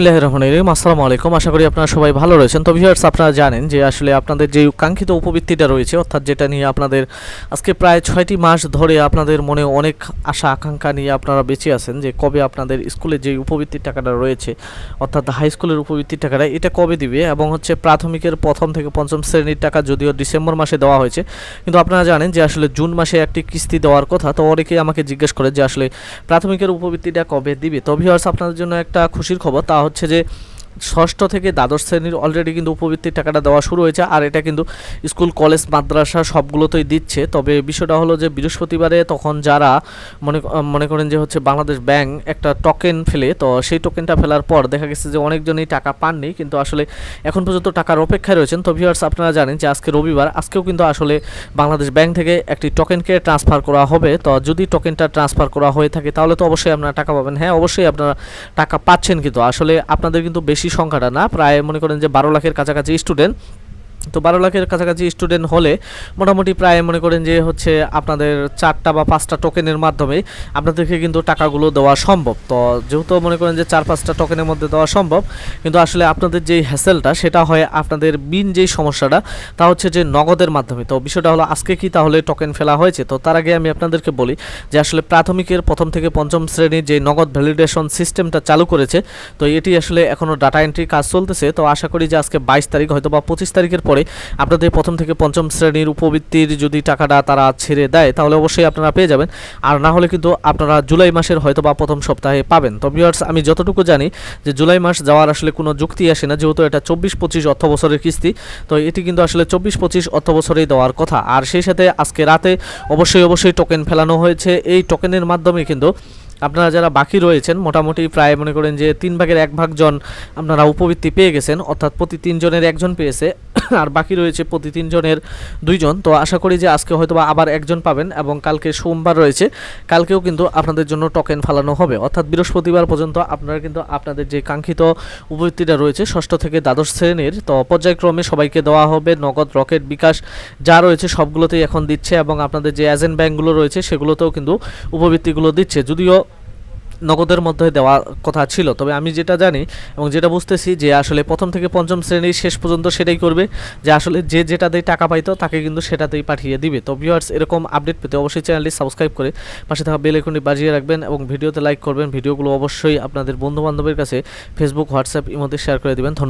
বিসমিল্লাহ রহমান রহিম। আসসালামু আলাইকুম। আশা করি আপনারা সবাই ভালো রয়েছেন। তো ভিউয়ার্স আপনারা জানেন যে আসলে আপনাদের যে কাঙ্ক্ষিত উপবৃত্তিটা রয়েছে, অর্থাৎ যেটা নিয়ে আপনাদের আজকে প্রায় ছয়টি মাস ধরে আপনাদের মনে অনেক আশা, আকাঙ্ক্ষা নিয়ে আপনারা বেঁচে আছেন যে কবে আপনাদের স্কুলে যে উপবৃত্তির টাকাটা রয়েছে, অর্থাৎ হাই স্কুলের উপবৃত্তির টাকাটা, এটা কবে দিবে এবং হচ্ছে প্রাথমিকের প্রথম থেকে পঞ্চম শ্রেণির টাকা যদিও ডিসেম্বর মাসে দেওয়া হয়েছে, কিন্তু আপনারা জানেন যে আসলে জুন মাসে একটি কিস্তি দেওয়ার কথা, তো অনেকেই আমাকে জিজ্ঞেস করে যে আসলে প্রাথমিকের উপবৃত্তিটা কবে দিবে? তো ভিউয়ার্স আপনাদের জন্য একটা খুশির খবর, তা হচ্ছে যে ষষ্ঠ থেকে দ্বাদশ শ্রেণির অলরেডি কিন্তু উপবৃত্তির টাকাটা দেওয়া শুরু হয়েছে, আর এটা কিন্তু স্কুল, কলেজ, মাদ্রাসা সবগুলোতেই দিচ্ছে। তবে বিষয়টা হলো যে বৃহস্পতিবারে তখন যারা মনে মনে করেন যে হচ্ছে বাংলাদেশ ব্যাংক একটা টোকেন ফেলে, তো সেই টোকেনটা ফেলার পর দেখা গেছে যে অনেকজনই টাকা পাননি, কিন্তু আসলে এখন পর্যন্ত টাকার অপেক্ষায় রয়েছেন। তো ভিউয়ার্স আপনারা জানেন যে আজকে রবিবার, আজকেও কিন্তু আসলে বাংলাদেশ ব্যাংক থেকে একটি টোকেনকে ট্রান্সফার করা হবে। তো যদি টোকেনটা ট্রান্সফার করা হয়ে থাকে, তাহলে তো অবশ্যই আপনারা টাকা পাবেন। হ্যাঁ অবশ্যই আপনারা টাকা পাচ্ছেন কিন্তু। আসলে আপনাদের কিন্তু বেশি সংখ্যাটা না। প্রায় মনে করেন যে বারো লাখের কাছাকাছি স্টুডেন্ট তো বারো লাখের কাছাকাছি স্টুডেন্ট হলে মোটামুটি প্রায় মনে করেন যে হচ্ছে আপনাদের চারটা বা পাঁচটা টোকেনের মাধ্যমে আপনাদেরকে কিন্তু টাকাগুলো দেওয়া সম্ভব। তো যেহেতু মনে করেন যে চার, পাঁচটা টোকেনের মধ্যে দেওয়া সম্ভব, কিন্তু আসলে আপনাদের যেই হ্যাসেলটা সেটা হয় আপনাদের বিন যেই সমস্যাটা, তা হচ্ছে যে নগদের মাধ্যমে। তো বিষয়টা হলো আজকে কি তাহলে টোকেন ফেলা হয়েছে? তো তার আগে আমি আপনাদেরকে বলি যে আসলে প্রাথমিকের প্রথম থেকে পঞ্চম শ্রেণির যে নগদ ভ্যালিডেশন সিস্টেমটা চালু করেছে, তো এটি আসলে এখনও ডাটা এন্ট্রি কাজ চলতেছে। তো আশা করি যে আজকে বাইশ তারিখ হয়তো বা পঁচিশ তারিখের পরে আপনাদের প্রথম থেকে পঞ্চম শ্রেণির উপবৃত্তির যদি টাকাটা তারা ছেড়ে দেয়, তাহলে অবশ্যই আপনারা পেয়ে যাবেন। আর না হলে কিন্তু আপনারা জুলাই মাসের হয়তো বা প্রথম সপ্তাহে পাবেন। তো ভিউয়ার্স আমি যতটুকু জানি যে জুলাই মাস যাওয়ার আসলে কোনো যুক্তি আসে না, যেহেতু এটা চব্বিশ পঁচিশ অর্থ বছরের কিস্তি, তো এটি কিন্তু আসলে চব্বিশ পঁচিশ অর্থ বছরেই দেওয়ার কথা। আর সেই সাথে আজকে রাতে অবশ্যই অবশ্যই টোকেন ফেলানো হয়েছে। এই টোকেনের মাধ্যমে কিন্তু আপনারা যারা বাকি রয়েছেন, মোটামুটি প্রায় মনে করেন যে তিন ভাগের এক ভাগ জন আপনারা উপবৃত্তি পেয়ে গেছেন, অর্থাৎ প্রতি তিনজনের একজন পেয়েছে। আর বাকি রয়েছে প্রতি তিনজনের দুইজন। তো আশা করি যে আজকে হয়তো আবার একজন পাবেন এবং কালকে সোমবার রয়েছে। কালকেও কিন্তু আপনাদের জন্য টোকেন ফালানো হবে। অর্থাৎ বৃহস্পতিবার পর্যন্ত আপনারা কিন্তু আপনাদের যে কাঙ্ক্ষিত উপবৃত্তিটা রয়েছে, ষষ্ঠ থেকে দ্বাদশ শ্রেণির, তো পর্যায়ক্রমে সবাইকে দেওয়া হবে নগদ রকেট বিকাশ যা রয়েছে সবগুলোতেই এখন দিচ্ছে এবং আপনাদের যে এজেন্ট ব্যাঙ্কগুলো রয়েছে, সেগুলোতেও কিন্তু উপবৃত্তিগুলো দিচ্ছে। যদিও নগদের মধ্যে দেওয়া কথা ছিল। তবে আমি যেটা জানি এবং যেটা বুঝতেছি যে আসলে প্রথম থেকে পঞ্চম শ্রেণির শেষ পর্যন্ত সেটাই করবে। যে আসলে যে যেটাতেই টাকা পাইতো তাকে কিন্তু সেটাতেই পাঠিয়ে দিবে। তো ভিউয়ার্স এরকম আপডেট পেতে অবশ্যই চ্যানেলটি সাবস্ক্রাইব করে পাশে থাকা বেল আইকনটি বাজিয়ে রাখবেন এবং ভিডিওতে লাইক করবেন। ভিডিওগুলো অবশ্যই আপনাদের বন্ধু বান্ধবের কাছে ফেসবুক হোয়াটসঅ্যাপ ইমোতে শেয়ার করে দেবেন। ধন্যবাদ।